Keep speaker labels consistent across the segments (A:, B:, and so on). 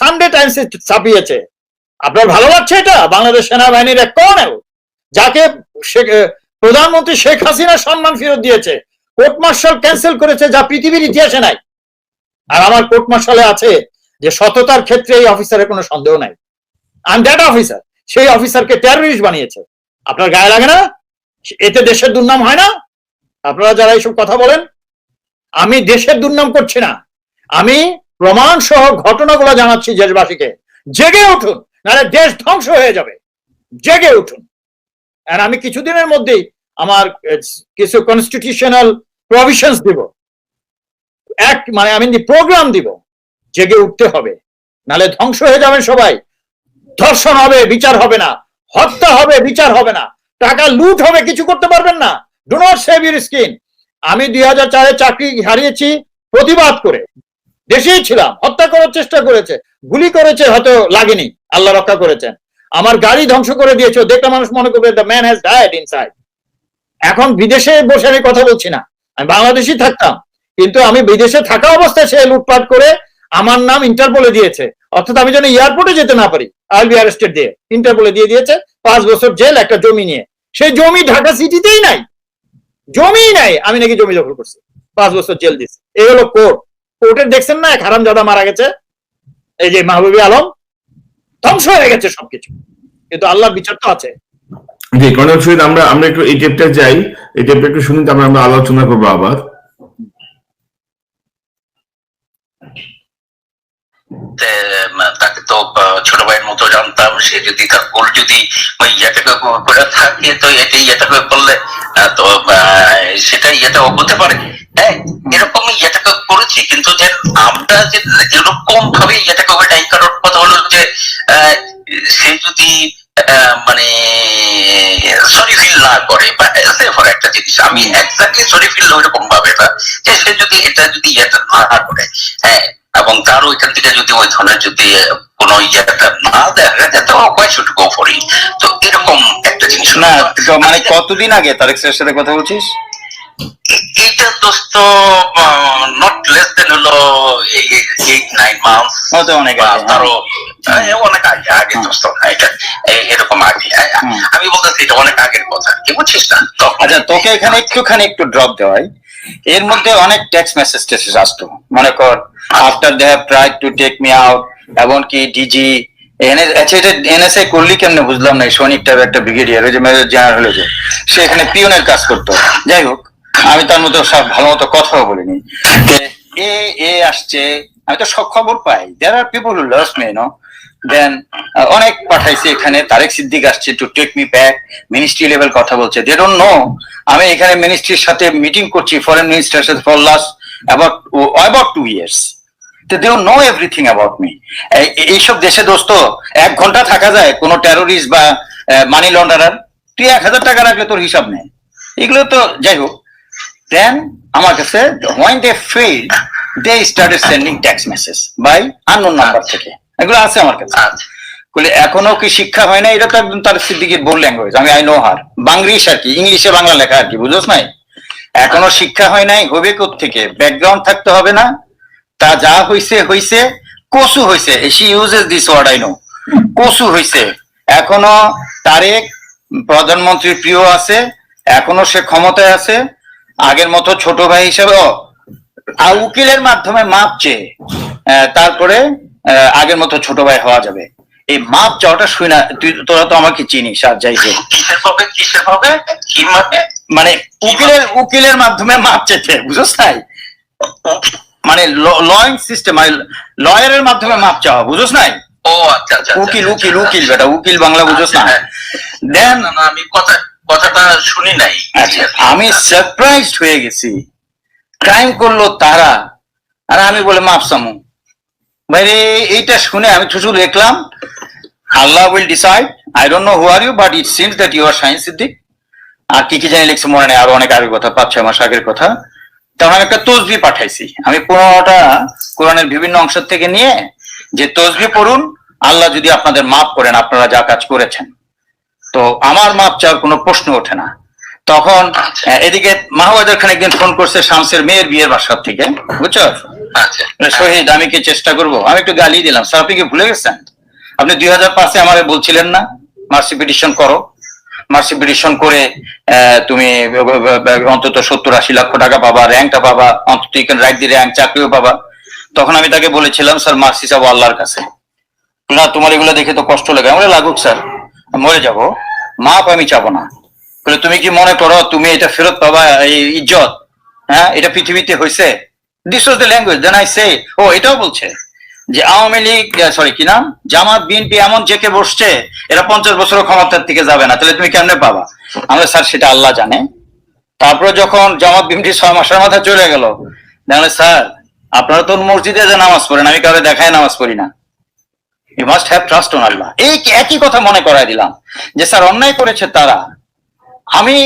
A: Sunday Times ছাপিয়েছে। আপনার ভালো লাগছে এটা? বাংলাদেশ সেনাবাহিনীর এক কর্নেল, যাকে প্রধানমন্ত্রী শেখ হাসিনা সম্মান ফেরত দিয়েছে, কোর্ট মার্শাল ক্যান্সেল করেছে যা পৃথিবীর ইতিহাসে নাই। আর আমার কোর্ট মার্শালে আছে যে সততার ক্ষেত্রে এই অফিসারের কোনো সন্দেহ নাই। আই দ্যাট অফিসার সেই অফিসারকে টেররিস্ট বানিয়েছে। আপনার গায়ে লাগে না? এতে দেশের দুর্নাম হয় না? আপনারা যারা এইসব কথা বলেন, আমি দেশের দুর্নাম করছি না। আমি প্রমাণ সহ ঘটনাগুলো জানাচ্ছি দেশবাসীকে। জেগে উঠুন, নাহলে দেশ ধ্বংস হয়ে যাবে। জেগে উঠুন। আর আমি কিছুদিনের মধ্যেই আমার কিছু কনস্টিটিউশনাল প্রভিশনস দিব। এক মানে আমি প্রোগ্রাম দিব, জেগে উঠতে হবে। নাহলে ধ্বংস হয়ে যাবেন সবাই। ধর্ষণ হবে, বিচার হবে না। হত্যা হবে, বিচার হবে না। টাকা লুট হবে, কিছু করতে পারবেন না। ডো সেভ ইউর স্কিন আমি দুই হাজার চারে চাকরি হারিয়েছি, প্রতিবাদ করে। দেশেই ছিলাম, হত্যা করার চেষ্টা করেছে, গুলি করেছে হয়তো লাগেনি, আল্লাহ রক্ষা করেছেন। আমার গাড়ি ধ্বংস করে দিয়েছে, দেখলে মানুষ মনে করবে the man has died inside এখন বিদেশে বসে আমি কথা বলছি না। আমি বাংলাদেশেই থাকতাম, কিন্তু আমি বিদেশে থাকা অবস্থায় সে লুটপাট করে আমার নাম ইন্টারপোলে দিয়েছে। অর্থাৎ আমি যেন এয়ারপোর্টে যেতে না পারি আই বি অ্যারেস্টেড দিয়ে ইন্টারপোলে দিয়ে দিয়েছে, পাঁচ বছর জেল, একটা জমি নিয়ে। সেই জমি ঢাকা সিটিতেই নাই। জমি নাই, আমি নাকি জমি দখল করছি। পাঁচ বছর জেল দিচ্ছি এই হলো কোর্ট। কোর্টের দেখছেন না এক হারামজাদা মারা গেছে। এই যে মাহবুবী আলম ধ্বংস হয়ে গেছে সবকিছু। কিন্তু আল্লাহর বিচার তো আছে।
B: জি কর্নেল শহীদ আমরা আমরা একটু এই টেপটা যাই। এই টেপটা একটু শুনি তারপরে আমরা আলোচনা করব আবার।
C: তাকে তো ছোট ভাইয়ের মতো জানতাম সে যদি তার ভুল যদি ওই ইয়েটাকে করে থাকে তো এটা ইয়েটাকে করলে তো আহ, সেটা ইয়েটা হতে পারে। হ্যাঁ করেছি। কিন্তু যে আমরা যে এরকম ভাবে ওটা এই কারণ কথা হলো যে সে যদি মানে সরি ফিল না করে বা ফর একটা জিনিস আমি এক্স্যাক্টলি সরি ফিল ওইরকম ভাবে না যে সে যদি এটা যদি ইয়েটা না করে হ্যাঁ এবং তার ওইখান থেকে যদি ওই ধরনের যদি কোনো ইয়েটা না দেখা যায় তো why should go for it তো এরকম একটা জিনিস
D: না। মানে কতদিন আগে তারেক সাথে কথা বলছিস?
C: এইটা দোস্ত নট লেস দেন হলো এইট নাইন মান্থ
D: ও অনেক আগে, হ্যাঁ।
C: অনেক আগে আগে দোস্ত এটা এরকম আগে আমি বলতেছি এটা অনেক আগের কথা কি বুঝছিস না?
D: আচ্ছা তোকে এখানে একটুখানি একটু ড্রপ দেওয়াই এর মধ্যে অনেক টেক্সট মেসেজ টেসেজ আসতো। মনে কর after they have tried to take me out এমনকি ডিজি আচ্ছা এটা এনএসআই করলি কেমনে? বুঝলাম না সৈনিক টাইপ একটা ব্রিগেডিয়ার ওই যে মেজর জেনারেল যে সে এখানে পিওনের কাজ করতো। যাই হোক আমি তার মতো সব ভালো মতো কথাও বলিনি। এ এ আসছে, আমি তো সব খবর পাই। There are people who loves me know then অনেক পাঠাইছে এখানে। তারেক সিদ্দিক আসছে to take me back ministry level কথা বলছে। দে ডোন্ট নো আমি এখানে মিনিস্ট্রির সাথে মিটিং করছি ফরেন মিনিস্টার সাথে for last about about two years they know everything about me এইসব দেশে দোস্ত, এক ঘণ্টা থাকা যায় কোনো টেরোরিস্ট বা মানি লন্ডারার তুই এক হাজার টাকা রাখলে তোর হিসাব নেই। এগুলো তো, যাই হোক। দেন আমার কাছে when they fail they started sending text message by unknown number থেকে। এগুলো আছে আমার কাছে।
C: আচ্ছা।
D: বলে এখনও কি শিক্ষা হয় না এটা তো একদম তার সিদ্দিকির বোন ল্যাঙ্গুয়েজ আমি আই নো হার বাংলিশ আর কি ইংলিশে বাংলা লেখা আর কি বুঝোস নাই? এখনও শিক্ষা হয় নাই হবে থেকে ব্যাকগ্রাউন্ড থাকতে হবে না। তা যা হইছে হইছে। কসু হইছে? She uses this word I know কসু হইছে। এখনও তারেক প্রধানমন্ত্রীর প্রিয় আছে। এখনও সে ক্ষমতায় আছে। আগের মতো ছোট ভাই হিসেবে উকিলের মাধ্যমে মাপ চেয়ে তারপরে আগের মতো ছোট ভাই হওয়া যাবে। এই মাপ চাওয়াটা শুই না তুই তোরা তো আমাকে চিনিস আর যাই
C: মানে?
D: মানে উকিলের উকিলের মাধ্যমে মাপ চেতে বুঝছ নাই? মানে লয়িং সিস্টেম মানে লয়ারের মাধ্যমে মাপ চাওয়া বুঝছ নাই?
C: ও আচ্ছা আচ্ছা আচ্ছা,
D: উকিল উকিল
C: আচ্ছা,
D: উকিল
C: আচ্ছা।
D: বেটা উকিল বাংলা বুঝছ না।
C: হ্যাঁ।
D: দেন
C: আমি কথা কথাটা শুনি নাই।
D: আচ্ছা আমি সারপ্রাইজড হয়ে গেছি। ক্রাইম করল তারা। আর আমি বলে মাপ সামু। ভাই এইটা শুনে আমি শুধু লিখলাম Allah will decide I don't know who are you but it seems that you are science Siddique আর কি কি জানি লিখছে মনে নেই, আরও অনেক আগের কথা, পাঁচ, ছয় মাস আগের কথা। তখন আমি একটা তসবি পাঠাইছি। আমি পনেরোটা কোরআনের বিভিন্ন অংশ থেকে নিয়ে যে তসবি পড়ুন, আল্লাহ যদি আপনাদের মাফ করেন, আপনারা যা কাজ করেছেন। তো আমার মাপ চাওয়ার কোনো প্রশ্ন ওঠে না। তখন এদিকে মাহবাজার খান একদিন ফোন করছে শামসের মেয়ের বিয়ের বাসার থেকে। বুঝছ?
C: আচ্ছা।
D: শহীদ আমি কি চেষ্টা করব? আমি একটু গালি দিলাম। স্যার আপনি কি ভুলে গেছেন? আপনি দুই হাজার পাঁচে আমাকে বলছিলেন না মার্সি পিটিশন করো। মার্সি পিটিশন করে আহ, তুমি অন্তত সত্তর আশি লক্ষ টাকা পাবা র্যাঙ্কটা পাবা অন্তত you can write the rank চাকরিও পাবা। তখন আমি তাকে বলেছিলাম স্যার মার্সি চাবো আল্লাহর কাছে। না তোমার এগুলো দেখে তো কষ্ট লাগে। আমরা লাগুক স্যার। মরে যাব মাপ আমি চাবো না। বলে, তুমি কি মনে করো তুমি এটা ফেরত পাবা এই ইজ্জত? হ্যাঁ এটা পৃথিবীতে হয়েছে this was the language then I say ও এটাও বলছে যে আওয়ামী লীগ সরি কি নাম? জামাত বিএনপি এমন জেকে বসছে এরা পঞ্চাশ বছর ক্ষমতার থেকে যাবে না। তাহলে তুমি কেমনে পাবা? আমরা স্যার সেটা আল্লাহ জানে। তারপরে যখন জামাত বিএনপি ছয় মাসের মাথায় চলে গেল তাহলে স্যার আপনারা তো মসজিদে যে নামাজ পড়েন আমি কাউরে দেখায় নামাজ পড়ি না। You must have trust on Allah এই একই কথা মনে করাই দিলাম, যে স্যার অন্যায় করেছে তারা। আমি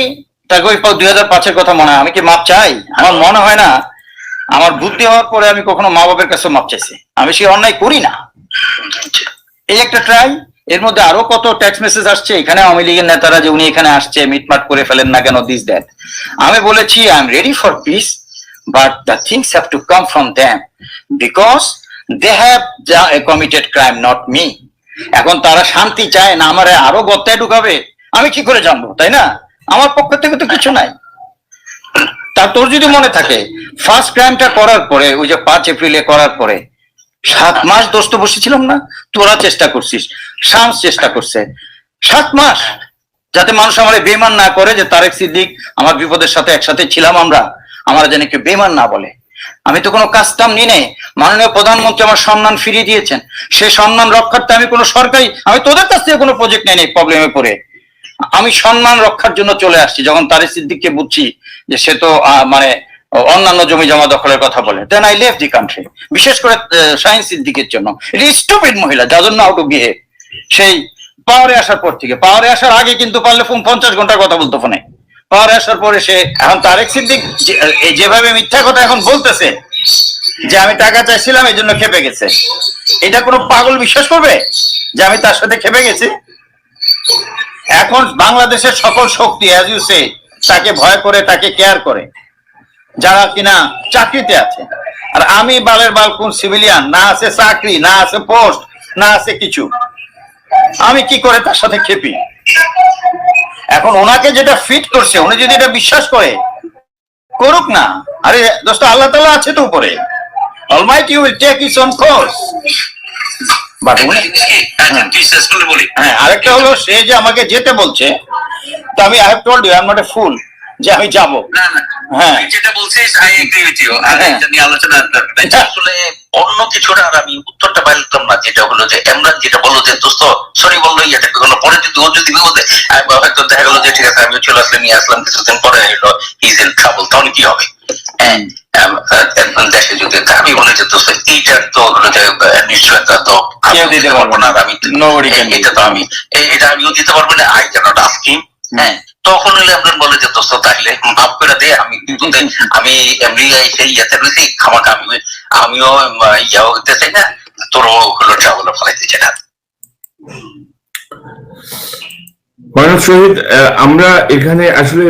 D: তাকে ওই দুই হাজার পাঁচের কথা মনে হয়। আমি কি মাপ চাই? আমার মনে হয় না, আমার বুদ্ধি হওয়ার পরে আমি কখনো মা বাবার কাছে মাপ চাইছি। আমি সে অন্যায় করি না। এই একটা ট্রাই এর মধ্যে আরও কত ট্যাক্স মেসেজ আসছে, এখানে আওয়ামী লীগের নেতারা যে উনি এখানে আসছে, মিটমাট করে ফেলেন না কেন দিস দ্যাট আমি বলেছি I am ready for peace but the things have to come from them because they have committed crime not me এখন তারা শান্তি চায় না, আমার আরও গত্তায় ঢুকাবে। আমি কি করে জানব, তাই না? আমার পক্ষ থেকে তো কিছু নাই। তা তোর যদি মনে থাকে ফার্স্ট ক্রাইমটা করার পরে, ওই যে পাঁচ এপ্রিলে করার পরে, সাত মাস দোস্ত বসেছিলাম না? তোরা চেষ্টা করছিস, শামস চেষ্টা করছে। সাত মাস, যাতে মানুষ আমার বেমান না করে যে তারেক সিদ্দিক আমার বিপদের সাথে একসাথে ছিলাম আমরা। আমার যেন কেউ বেমান না বলে। আমি তো কোনো কাজটাম নিয়ে নেই। মাননীয় প্রধানমন্ত্রী আমার সম্মান ফিরিয়ে দিয়েছেন। সেই সম্মান রক্ষার্থে আমি কোনো সরকারি আমি তোদের কাছ থেকে কোনো প্রজেক্ট নেই প্রবলেমে পড়ে। আমি সম্মান রক্ষার জন্য চলে আসছি, যখন তারেক সিদ্দিককে বুঝছি যে সে তো মানে অন্যান্য জমি জমা দখলের কথা বলে। Then I leave the country বিশেষ করে শাহিন সিদ্দিকের জন্য। স্টুপিড মহিলা, যার জন্য হাউ টু সেই পাওয়ারে আসার পর থেকে। পাওয়ারে আসার আগে কিন্তু পারলে পঞ্চাশ ঘণ্টার কথা বলতো ফোনে। পাওয়ারে আসার পরে সে, এখন তারেক সিদ্দিক যেভাবে মিথ্যা কথা এখন বলতেছে, যে আমি টাকা চাইছিলাম এই জন্য খেপে গেছে। এটা কোনো পাগল বিশ্বাস করবে যে আমি তার সাথে খেপে গেছি? এখন বাংলাদেশের সকল শক্তি অ্যাজ তাকে ভয় করে, তাকে কেয়ার করে, যারা কিনা চাকরিতে আছে। আর আমি বালের বাল কোন সিভিলিয়ান না আছে চাকরি, না আছে পোস্ট না আছে কিছু। আমি কি করে তার সাথে খেপি? এখন ওনাকে যেটা ফিট করছে উনি যদি এটা বিশ্বাস করে করুক না। আরে দোস্ত আল্লাহ তালা আছে তো উপরে। Almighty will take its own course but উনি হ্যাঁ আরেকটা হলো সে যে আমাকে যেতে বলছে তো আমি I have told you I am not a fool যে আমি যাব।
C: না না। তুই যেটা বলছিস আই এগ্রি উইথ ইউ আর
D: হ্যাঁ।
C: এটা নিয়ে আলোচনা আসলে অন্য কিছুটা আর আমি উত্তরটা পাইলাম না যেটা হলো যে এমরান যেটা বলল যে দোস্ত সরি বলল এটা গেলো পরে যদি ও যদি বিপদে হয়তো দেখা গেলো যে ঠিক আছে আমি চলে আসলে নিয়ে আসলাম কিছুদিন পরে এলো ইজ ইন ট্রাবল তখন কি হবে? হ্যাঁ দেশে যদি আমি বলে যে দোস্ত এইটার তো নিশ্চয়তা তো
D: কেউ দিতে পারব
C: না আমি এটা তো আমি এটা আমিও দিতে পারব না আই ক্যানট আস্ক হ্যাঁ। তখন হলে আপনার বলে যে দোস্ত তাহলে মাফ করে দে, আমি আমি এমনি সেই ইয়েতে রয়েছি খামাকে আমি, আমিও ইয়া হতে চাই না, তোরও হলো ট্রাভেল ফলাইতে চাই না।
B: কর্নেল শহীদ আমরা এখানে আসলে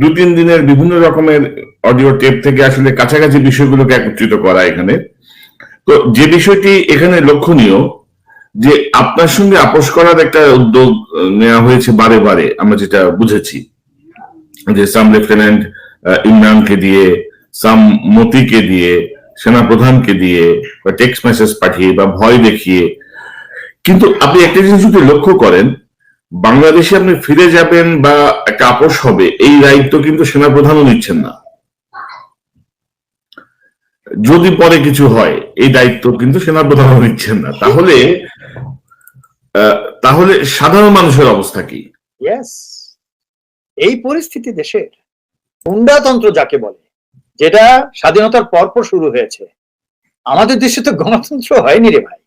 B: দু তিন দিনের বিভিন্ন রকমের অডিও টেপ থেকে আসলে কাছাকাছি বিষয়গুলোকে একত্রিত করা এখানে। তো যে বিষয়টি এখানে লক্ষণীয় যে আপনার সঙ্গে আপোষ করার একটা উদ্যোগ নেওয়া হয়েছে বারে বারে, আমরা যেটা বুঝেছি। যে সাম লেফটেন্যান্ট ইমরানকে দিয়ে, সাম মতিকে দিয়ে, সেনাপ্রধানকে দিয়ে, বা টেক্সট মেসেজ পাঠিয়ে, বা ভয় দেখিয়ে। কিন্তু আপনি একটা জিনিস যদি লক্ষ্য করেন, বাংলাদেশে আপনি ফিরে যাবেন বা একটা আপোষ হবে, এই দায়িত্ব কিন্তু সেনাপ্রধানও নিচ্ছেন না। যদি পরে কিছু হয়, এই দায়িত্ব কিন্তু সেনাপ্রধানও নিচ্ছেন না। তাহলে তাহলে সাধারণ মানুষের অবস্থা কি?
A: এই পরিস্থিতি দেশের গুন্ডাতন্ত্র যাকে বলে, যেটা স্বাধীনতার পরপর শুরু হয়েছে, আমাদের দেশে তো গণতন্ত্র হয়নি রে ভাই।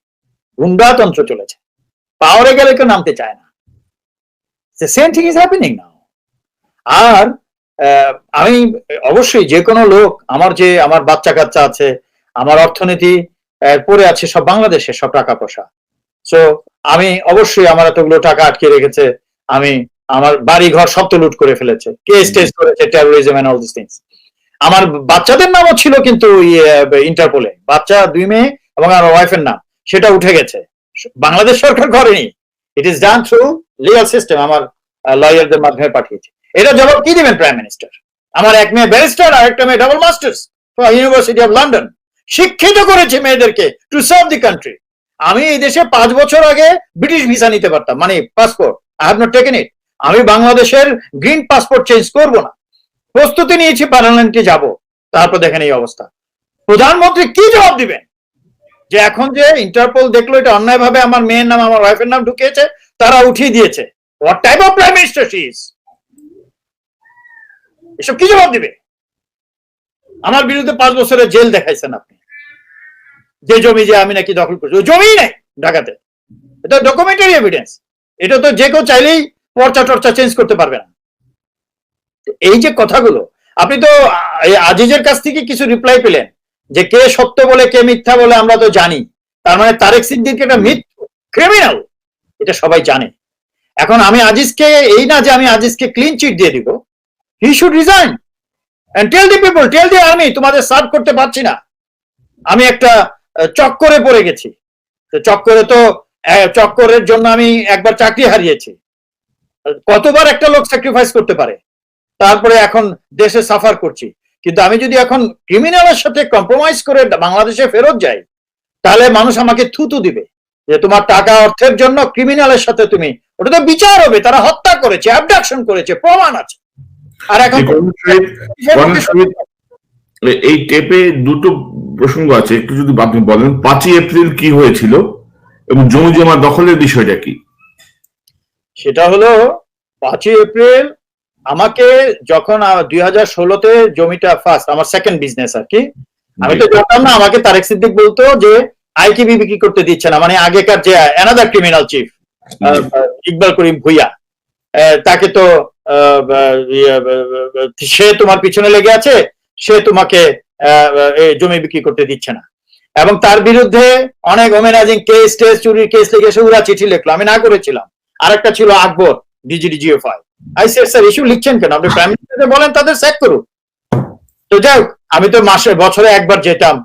A: গুন্ডাতন্ত্র চলেছে। পাওয়ারে গেলে কেউ নামতে চায় না। আর আমি অবশ্যই যে কোনো লোক, আমার যে, আমার বাচ্চা কাচ্চা আছে, আমার অর্থনীতি পড়ে আছে সব বাংলাদেশে সব টাকা পয়সা। সো আমি অবশ্যই আমার এতগুলো টাকা আটকে রেখেছে। আমি আমার বাড়ি ঘর সব তো লুট করে ফেলেছে। কেস টেস করেছে terrorism and all this things আমার বাচ্চাদের নামও ছিল কিন্তু ইন্টারপোলে বাচ্চা দুই মেয়ে এবং আমার ওয়াইফের নাম। সেটা উঠে গেছে। বাংলাদেশ সরকার করেনি it is done through legal system আমার লয়ারদের মাধ্যমে পাঠিয়েছে। এটা জবাব কি দিবেন প্রাইম মিনিস্টার আমার এক মেয়ে ব্যারিস্টার আর একটা মেয়ে double masters university of London শিক্ষিত করেছে মেয়েদেরকে টু সার্ভ দি কান্ট্রি আমি এই দেশে পাঁচ বছর আগে ব্রিটিশ ভিসা নিতে পারতাম মানে passport I have not taken it আমি বাংলাদেশের গ্রিন পাসপোর্ট চেঞ্জ করব না। প্রস্তুতি নিয়েছি পার্লামেন্টে যাব। তারপর দেখেন এই অবস্থা। প্রধানমন্ত্রী কি জবাব দিবেন? যে এখন যে ইন্টারপোল দেখল, এটা অন্যায়ভাবে আমার মেয়ের নাম, আমার ওয়াইফের নাম ঢুকিয়েছে, তারা উঠিয়ে দিয়েছে। What type of prime minister she is এসব কি জবাব দিবে? আমার বিরুদ্ধে পাঁচ বছরের জেল দেখাইছেন আপনি। যে জমি যে আমি নাকি দখল করছি, ওই জমিই নাই ঢাকাতে। এটা ডকুমেন্টারি এভিডেন্স এটা তো যে কেউ চাইলেই পর্চা টর্চা চেঞ্জ করতে পারবে না। এই যে কথাগুলো, আপনি তো আজিজের কাছ থেকে কিছু রিপ্লাই পেলেন যে কে সত্য বলে, কে মিথ্যা বলে আমরা তো জানি। তার মানে তারেক সিদ্দিক একটা মিথ ক্রিমিনাল এটা সবাই জানে। এখন আমি আজিজকে, এই না যে আমি আজিজকে ক্লিন চিট দিয়ে দিব he should resign tell the people tell the army তোমাদের সার্ভ করতে পারছি না। আমি একটা চক্করে পড়ে গেছি। তো চক্করে তো চক্করের জন্য আমি একবার চাকরি হারিয়েছি। কতবার একটা লোক স্যাক্রিফাইস করতে পারে। তারপরে এখন দেশে সাফার করছি। কিন্তু আমি যদি এখন ক্রিমিনালের সাথে কম্প্রোমাইজ করে বাংলাদেশে ফেরত যাই তাহলে মানুষ আমাকে থুতু দিবে যে তোমার টাকা অর্থের জন্য ক্রিমিনালের সাথে তুমি ওটা তো বিচার হবে তারা হত্যা করেছে অ্যাবডাকশন করেছে প্রমাণ আছে। আর এখন
B: এই টেপে দুটো প্রসঙ্গ আছে একটু যদি আপনি বলেন পাঁচই এপ্রিল কি হয়েছিল এবং জমি জমা দখলের বিষয়টা কি?
A: সেটা হলো পাঁচই এপ্রিল আমাকে যখন দুই হাজার ষোলোতে জমিটা ফার্স্ট আমার সেকেন্ড বিজনেস আর কি আমি তো জানতাম না আমাকে তারেক সিদ্দিক বলতো যে আইকিবি বিক্রি করতে দিচ্ছে না মানে আগেকার যে another criminal chief Iqbal Karim Bhuiyan তাকে তো ইয়ে, সে তোমার পিছনে লেগে আছে সে তোমাকে জমি বিক্রি করতে দিচ্ছে না। এবং তার বিরুদ্ধে অনেক ওমেনাইজিং কেস টেস চুরির কেস লিখে এসে ওরা চিঠি লিখলো। আমি না করেছিলাম। আরেকটা ছিল Akbar DG DGFI I said sir issue লিখছেন কেন? আপনি প্রাইম মিনিস্টারকে বলেন তাদের স্যাক করুন তো যাই হোক, আমি তো মাসে বছরে একবার যেতাম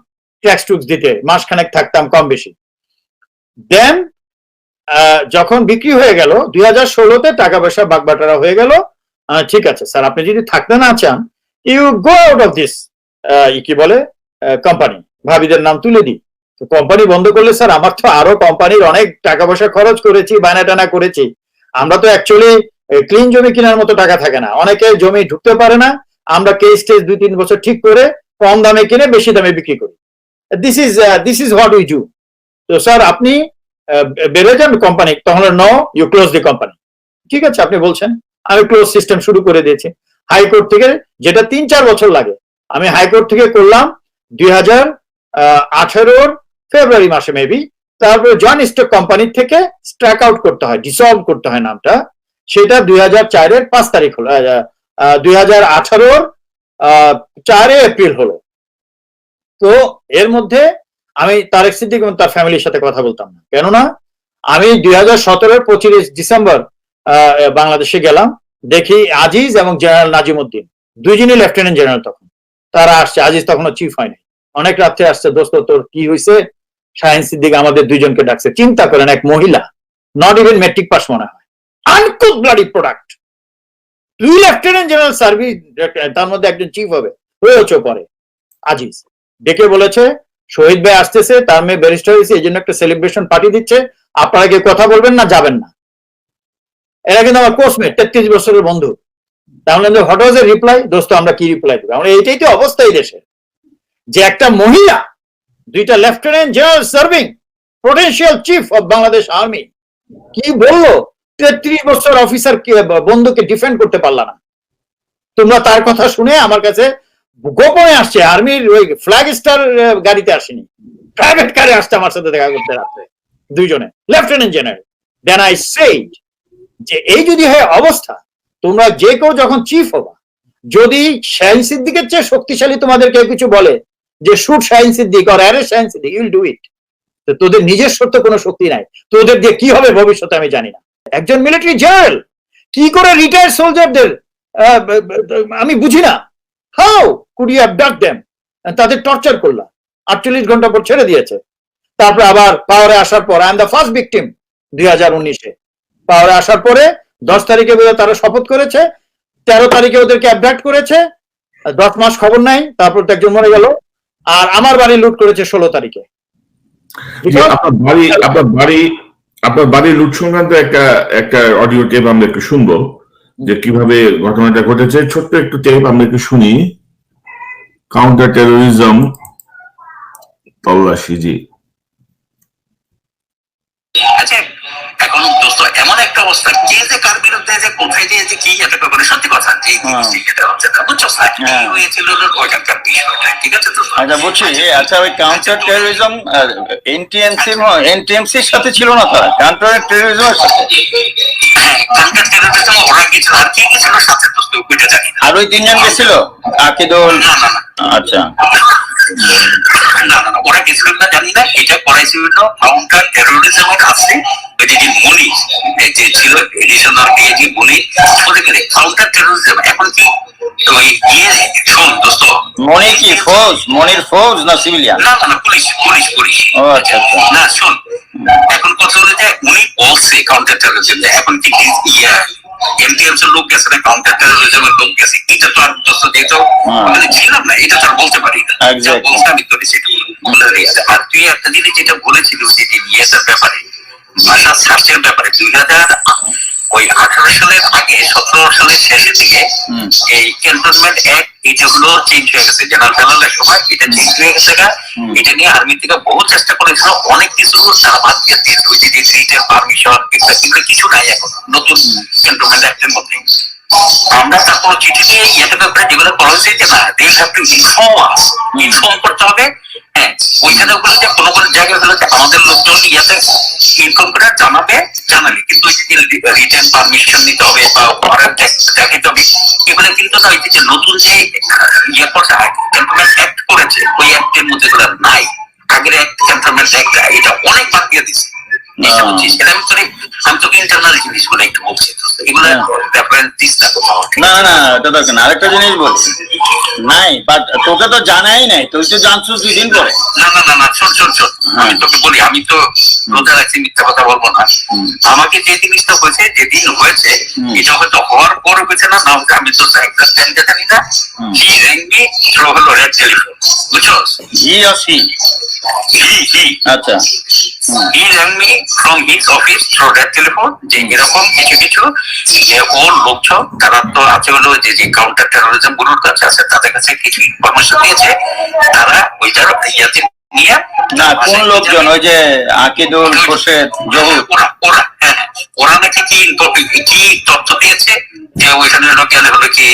A: ট্যাক্স টুক্স দিতে। মাসখানেক থাকতাম কম বেশি। দেন যখন বিক্রি হয়ে গেল দুই হাজার ষোলোতে টাকা পয়সা বাগবাটারা হয়ে গেল। ঠিক আছে স্যার আপনি যদি থাকতে না চান you go out of this কি বলে কোম্পানি ভাবিদের নাম তুলে দিই। তো কোম্পানি বন্ধ করলে স্যার, আমার তো আরও কোম্পানির অনেক টাকা পয়সা খরচ করেছি বায়না টানা করেছি। আমরা তো অ্যাকচুয়ালি ক্লিন জমি কেনার মতো টাকা থাকে না। অনেকে জমি ঢুকতে পারে না। আমরা কেস টেস দুই তিন বছর ঠিক করে কম দামে কিনে বেশি দামে বিক্রি করি। This is this is what we do তো স্যার, আপনি বেরো যান কোম্পানি তখন no you close the company ঠিক আছে, আপনি বলছেন। আমি ক্লোজ সিস্টেম শুরু করে দিয়েছি। হাইকোর্ট থেকে, যেটা তিন চার বছর লাগে। আমি হাইকোর্ট থেকে করলাম দুই হাজার আঠেরোর ফেব্রুয়ারি মাসে মেবি তারপরে জন স্টক কোম্পানির থেকে স্ট্রাক আউট করতে হয় ডিসলভ করতে হয় নামটা। সেটা দুই হাজার চারের পাঁচ তারিখ হলো দুই হাজার আঠারোর চারে এপ্রিল হলো। তো এর মধ্যে আমি তারেক সিদ্দিক এবং তার ফ্যামিলির সাথে কথা বলতাম না। কেননা আমি দুই হাজার সতেরোর পঁচিশ ডিসেম্বর বাংলাদেশে গেলাম। দেখি আজিজ এবং জেনারেল নাজিমুদ্দিন। দুইজনই লেফটেন্যান্ট জেনারেল তখন। তারা আসছে, আজিজ তখনও চিফ হয়নি অনেক রাত্রে আসছে, দোস্ত, তোর কি হয়েছে শাহিন সিদ্দিক আমাদের দুইজনকে ডাকছে। চিন্তা করেন, এক মহিলা নট ইভেন মেট্রিক পাস মনে হয়। আনকুক ব্লাডি প্রোডাক্ট দুই লেফটেন্যান্ট জেনারেল সার্ভিস তার মধ্যে একজন চিফ হবে হয়েছে পরে। আজিজ, ডেকে বলেছে, শহীদ ভাই আসতেছে, তার মেয়ে ব্যারিস্টার হয়েছে এই জন্য একটা সেলিব্রেশন পার্টি দিচ্ছে। আপনারা কি কথা বলবেন না, যাবেন না। এরা কিন্তু আমার কোর্সমেট তেত্রিশ বছরের বন্ধু। তাহলে হোয়াট ওয়াজ এ রিপ্লাই দোস্ত, আমরা কি রিপ্লাই দেবো আমরা এইটাই তো অবস্থা এই দেশে। যে একটা মহিলা, দুইটা lieutenant general serving potential chief of Bangladesh army কি বলল? তেত্রিশ বছর অফিসার বন্ধুকে ডিফেন্ড করতে পারলা না। তোমরা তার কথা শুনে আমার কাছে গোপনে আসছে আর্মির ওই ফ্ল্যাগ স্টার গাড়িতে আসেনি। প্রাইভেট কারে আসছে আমার সাথে দেখা করতে রাত্রে, দুইজনে। Lieutenant general then I said যে এই যদি হয় অবস্থা, তোমরা যে কেউ যখন চিফ হবা, যদি শাহিন সিদ্দিকের চেয়ে শক্তিশালী তোমাদের কেউ কিছু বলে যে, শুট শাহিন সিদ্দিক আর array Shahin Siddique you'll do it তো তোদের নিজস্ব তো কোনো শক্তি নাই। তোদের দিয়ে কি হবে ভবিষ্যতে আমি জানি না। একজন মিলিটারি জেনারেল কি করে রিটায়ার্ড সোলজারদের আমি বুঝি না। How could you abduct them তাদের টর্চার করলাম আটচল্লিশ ঘণ্টা পর ছেড়ে দিয়েছে। তারপরে আবার পাওয়ারে আসার পর I am the first victim দুই হাজার উনিশে। পাওয়ারে আসার পরে দশ তারিখে তারা শপথ করেছে, তেরো তারিখে ওদেরকে অ্যাবডাক্ট করেছে, দশ মাস খবর নাই, তারপর তো একজন মরে গেল। আর আমার বাড়ি লুট করেছে ষোলো তারিখে।
B: আপনার বাড়ি আপনার বাড়ি, আপনার বাড়ির লুট সংক্রান্ত একটা একটা অডিও টেপ আমরা একটু শুনব, যে কীভাবে ঘটনাটা ঘটেছে। ছোট্ট একটু টেপ আমরা একটু শুনি। কাউন্টার টেরোরিজম তল্লাশি, জি।
C: অবস্থা। কে যে কার বিরুদ্ধে যে কোথায় যে কি ব্যাপারে সত্যি কথা যে
D: হ্যাঁ।
C: হচ্ছে না বুঝছ? স্যার কি
D: হ্যাঁ।
C: হয়েছিল ওইখানকার বিষয়টা ঠিক আছে তো?
D: আচ্ছা বুঝছি। আচ্ছা ওই কাউন্টার টেরোরিজম এনটিএমসি এনটিএমসির সাথে ছিল না তারা? কাউন্টার টেরোরিজমের সাথে?
C: হ্যাঁ কালকার টেরোরিজম ওরা গেছিল। আর কি গেছিল সাথে ওইটা জানি
D: আর ওই তিনজন গেছিল? আকিদুল? আচ্ছা।
C: না না ওরা গেছিল না জানি না এটা করাইছিল কাউন্টার টেরোরিজমের কাছে। ওই যে যে মনি যে ছিল এডিশনাল এই যে মনি গেলে কাউন্টার টেরোরিজম এখন কি? ওই ইয়ে শোন দোস্ত।
D: মনি কি ফৌজ? মনির ফৌজ না সিভিলিয়ান
C: না না পুলিশ পুলিশ পুলিশ।
D: আচ্ছা আচ্ছা।
C: না শোন এখন কথা হলো যে উনি বলছে কাউন্টার টেরোরিজম এমটিএমস এর লোক গেছে না কাউন্টার টেরোরিজমের লোক গেছে এটা তো আর দোস্ত যেহেতু
D: হ্যাঁ।
C: ওখানে ছিলাম না এটা তো আর বলতে পারি না যা. বলছে আমি বলে দিয়েছে আর তুই একটা জিনিস যেটা বলেছিলি যে ইয়েসের ব্যাপারে ভাষা সার্চের ব্যাপারে দুই হাজার ওই আঠারো সালের আগে সতেরো সালের শেষের দিকে এই ক্যান্টনমেন্ট অ্যাক্ট এইগুলো চেঞ্জ হয়ে গেছে জেনারেল জেনারেলের সময় এটা চেঞ্জ হয়ে গেছে। এটা নিয়ে আর্মি থেকে বহু চেষ্টা করেছিল অনেক কিছু তারা বাদ দিয়ে যে যে সিটের পারমিশন এগুলো কিছু নাই এখন নতুন ক্যান্টনমেন্ট অ্যাক্টের মধ্যে। আমরা তারপর চিঠি দিয়ে ইয়েতে ব্যাপারে যেগুলো করা হয়েছে যে না they have to inform us inform করতে হবে ওইখানে কোনো কোনো জায়গায় আমাদের লোকজন ইয়াতে জানাবে জানালে কিন্তু রিটার্ন পারমিশন নিতে হবে বা দেখাতে হবে, এগুলো কিন্তু না যে নতুন যে করটা ক্যান্টনমেন্ট অ্যাক্ট করেছে, ওই অ্যাক্টের মধ্যে নাই। আগের অ্যাক্ট ক্যান্টনমেন্ট অ্যাক্ট এটা অনেক বাদ দিয়ে দিচ্ছে এটা
D: আহ।
C: আমি তোরে আমি তোকে ইন্টারনাল জিনিসগুলো একটু বলছি এগুলো
D: হ্যাঁ।
C: রেফারেন্স দিস না
D: না না এটা দরকার না আরেকটা জিনিস বলছি। নাই বাট তোকে তো জানাই নাই তুই তো জানছিস দুই দিন পরে।
C: না না না না শোন শোন শোন আমি তোকে বলি আমি তো রোজা রাখছি মিথ্যা কথা বলব না। আমাকে যে জিনিসটা হয়েছে যেদিন হয়েছে এটা হয়তো হওয়ার পর হয়েছে না না আমি তো একদম জানি না। হি হলো রেড টেলিফোন বুঝছ
D: হি আর সি
C: হি হি
D: আচ্ছা।
C: He rang me from his office through red telephone যে এরকম কিছু কিছু যে ওর লোকজন তারা তো আছে হলো যে যে কাউন্টার টেরোরিজমগুলোর কাছে আছে তাদের কাছে কিছু ইনফরমেশন দিয়েছে। তারা ওইটার ইয়াতে নিয়ে
D: না কোন লোকজন? ওই যে আকিদুল খোরশেদ জহুর।
C: ওরা ওরা হ্যাঁ হ্যাঁ। ওরা নাকি কি কি তথ্য দিয়েছে? যে ওইখানে গেলে হলো কি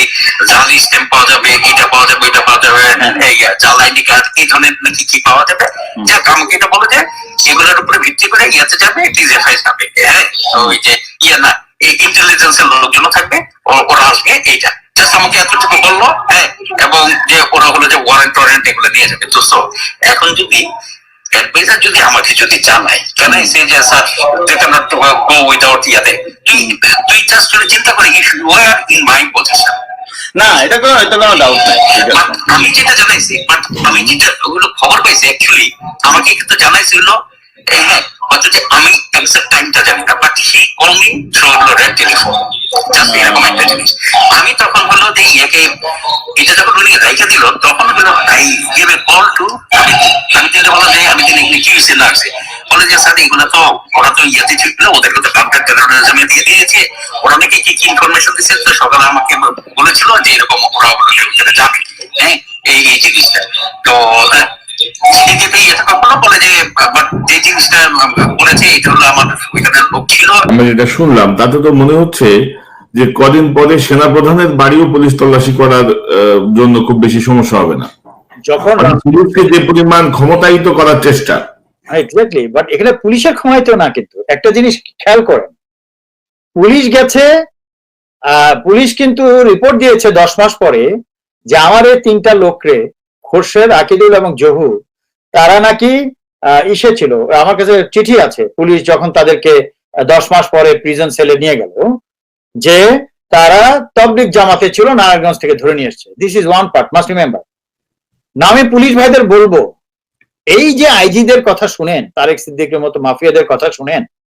C: জালি স্ট্যাম্প পাওয়া যাবে এটা পাওয়া আইডি কার্ড এই ধরনের নাকি কি পাওয়া যাবে? যাক আমাকে এটা বলো যে এগুলোর উপরে ভিত্তি করে ইয়াতে যাবে ডিজিএফআই যাবে হ্যাঁ? ওই যে ইয়ে না এই ইন্টেলিজেন্সের লোকজন থাকবে ওরা আসবে এইটা। জাস্ট আমাকে এতটুকু বলল হ্যাঁ? এবং যে ওরা হলো যে ওয়ারেন্ট ওয়ারেন্ট এগুলো নিয়ে যাবে। তো এখন যদি অ্যাডভাইজার যদি আমাকে যদি জানাই জানাই সে যে sir they cannot go without ইয়াতে তুই তুই জাস্ট চিন্তা করে if you are in my position
D: না, এটা কোনো এটা কোনো ডাউট নাই
C: আমি যেটা জানাইছি আমি যেটা ওগুলো খবর পাইছি অ্যাকচুয়ালি আমাকে কিন্তু জানাইছিল হ্যাঁ আমি এক্সাক্ট টাইমটা জানি না but he call me through red telephone just এরকম একটা জিনিস। আমি তখন হলো যে ইয়াকে, এটা যখন উনি রেখে দিল, তখন হলো I give a call to আমি যেটা বললাম যে, আমি তিনি কি হয়েছে না হয়েছে বলে যে, স্যার, এগুলো তো ওরা তো ইয়াতে ছিল না ওদেরকে তো কন্ট্যাক্ট টেরোরিজমে দিয়ে দিয়েছে। ওরা নাকি কি কি ইনফরমেশন দিচ্ছে তো সকালে আমাকে বলেছিল যে এরকম ওরা ওখানে যাবে হ্যাঁ এই এই জিনিসটা। তো আহ, সেদিকে এটা কখনো বলে যে but যে জিনিসটা উম, বলেছে এটা হলো আমার ওইখানে লোক ছিল।
B: যেটা শুনলাম তাতে তো মনে হচ্ছে যে কদিন পরে সেনাপ্রধানের বাড়িও পুলিশ তল্লাশি করার আহ, জন্য খুব বেশি সমস্যা হবে না।
A: যখন
B: পুলিশকে যে পরিমাণ ক্ষমতায়িত করার চেষ্টা
A: এক্স্যাক্টলি বাট এখানে পুলিশের ক্ষমাইতেও না কিন্তু। একটা জিনিস খেয়াল করেন। পুলিশ গেছে পুলিশ কিন্তু রিপোর্ট দিয়েছে দশ মাস পরে যে আমার এই তিনটা লোকরে, খোরশেদ, আকিদুল এবং জহু তারা নাকি ইসে ছিল। আমার কাছে চিঠি আছে। পুলিশ যখন তাদেরকে দশ মাস পরে প্রিজন সেলে নিয়ে গেল যে তারা তবলিক জামাতে ছিল, নারায়ণগঞ্জ থেকে ধরে নিয়ে এসছে। This is one part must remember নামে পুলিশ ভাইদের বলব এই যে আইজিদের কথা শুনেন তারেক সিদ্দিকের মতো মাফিয়াদের কথা শুনেন